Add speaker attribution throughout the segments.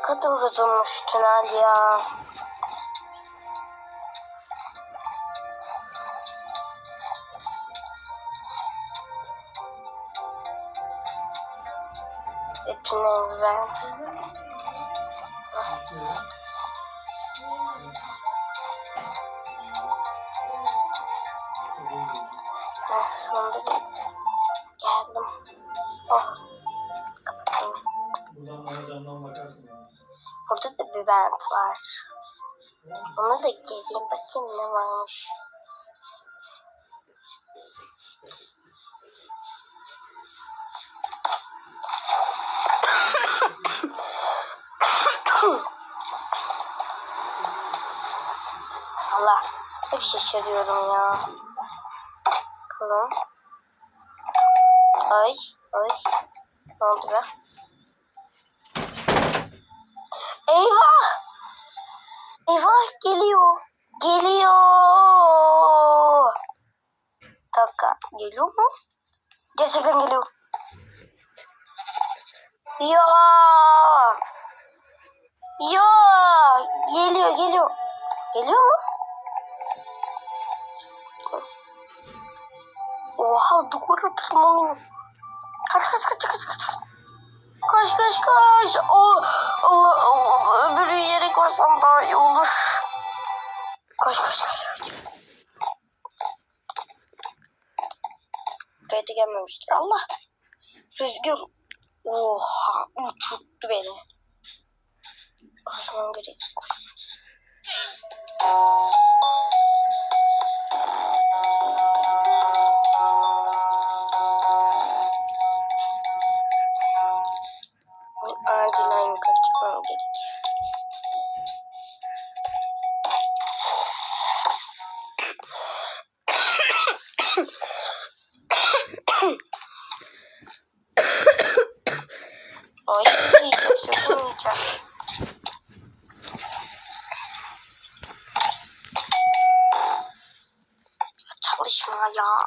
Speaker 1: ne kadar uzunmuş tünel ya. Ve tünel ben. Ah, sonunda geldim. Oh. Burada da bir vent var. Ona da geleyim bakayım ne varmış. Allah hep şaşırıyorum ya. Bakalım. Ay ay. Ne oldu be? Eyvah! Eyvah geliyor. Geliyor. Dakika. Geliyor mu? Gerçekten geliyor. Ya. Ya. Geliyor geliyor. Geliyor mu? Oha duvara tırmanıyor. Kaç kaç kaç kaç kaç. Kaç kaç kaç. Oh, Allah Allah. Öbürü yere koysam daha iyi olur. Koş koş koş. koş. Da gelmemiştir. Allah. Rüzgar. Oha. Uçurttu beni. Koşmam gerek. Koş. Ya.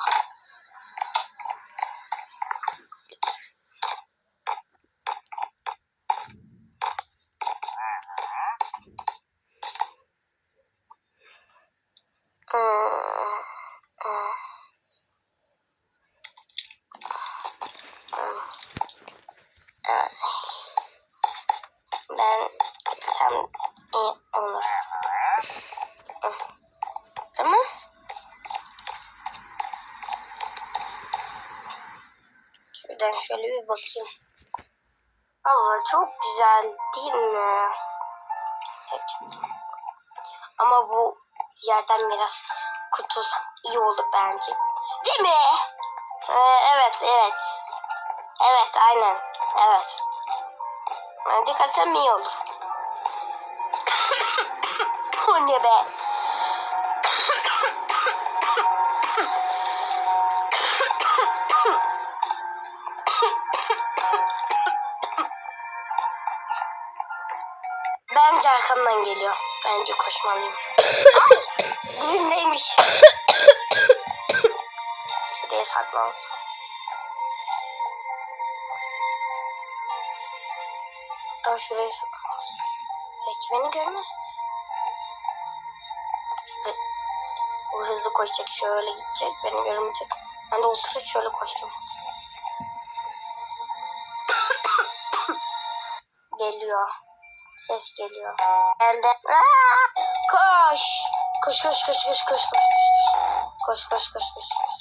Speaker 1: Ben sen iyi olur. Tamam. Şuradan şöyle bir bakayım. Hava çok güzel değil mi? Gerçekten. Ama bu yerden biraz kurtulsam iyi olur bence. Değil mi? Ee, evet, evet. Evet, aynen. Evet. Bence kaçsam iyi olur. o ne be? Bence arkamdan geliyor. Bence koşmalıyım. Ay, dibimdeymiş. Şuraya saklansam. Hatta şuraya saklansam. Belki beni görmez. O hızlı koşacak, şöyle gidecek, beni görmeyecek. Ben de o sırada şöyle koştum. geliyor. Ses geliyor. Geldi. Aa! Koş. Koş koş koş koş koş koş. Koş koş koş koş. koş.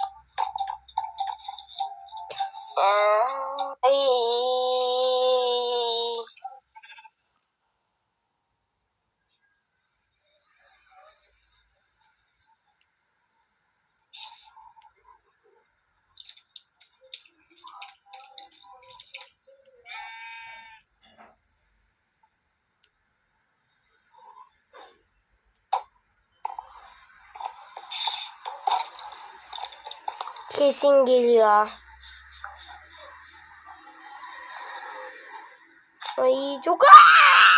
Speaker 1: Aa, Ay. Kesin geliyor. Ay çok... Aa!